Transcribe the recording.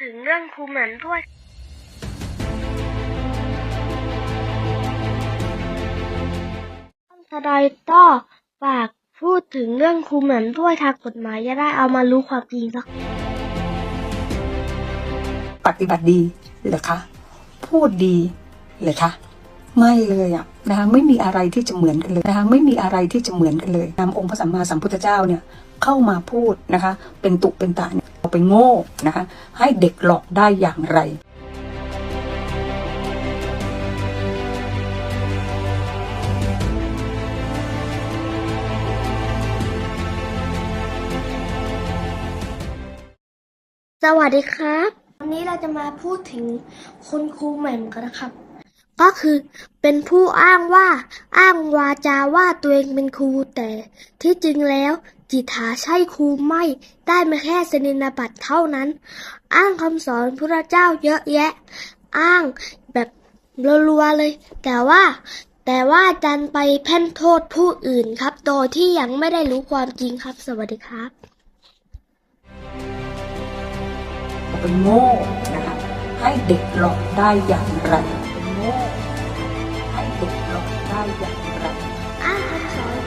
ถึงเรื่องครูเหมือนด้วยทนายต้อฝากพูดถึงเรื่องครูเหมือนด้วยทางกฎหมายจะได้เอามารู้ความจริงสักปฏิบัติดีเหรอคะ พูดดีเหรอคะ ไม่เลยอะ นะคะไม่มีอะไรที่จะเหมือนกันเลยนะคะไม่มีอะไรที่จะเหมือนกันเลยนำองค์พระสัมมาสัมพุทธเจ้าเนี่ยเข้ามาพูดนะคะ เป็นตุเป็นตะเนี่ยเอาไปโง่นะคะให้เด็กหลอกได้อย่างไรสวัสดีครับ วันนี้เราจะมาพูดถึงคุณครูแหม่มกันนะครับ ก็คือเป็นผู้อ้างว่าอ้างวาจาว่าตัวเองเป็นครูแต่ที่จริงแล้วจิตหาใช่ครูไม่ได้มาแค่สนินบัตรเท่านั้น อ้างคำสอนพระเจ้าเยอะแยะ อ้างแบบรัวๆเลย แต่ว่าแต่ว่าดันไปเพ่นโทษผู้อื่นครับโดยที่ยังไม่ได้รู้ความจริงครับ สวัสดีครับเป็นโง่นะคะให้เด็กหลอกได้อย่างไร ด็กลงได้อย่างไรอ้างคำสอน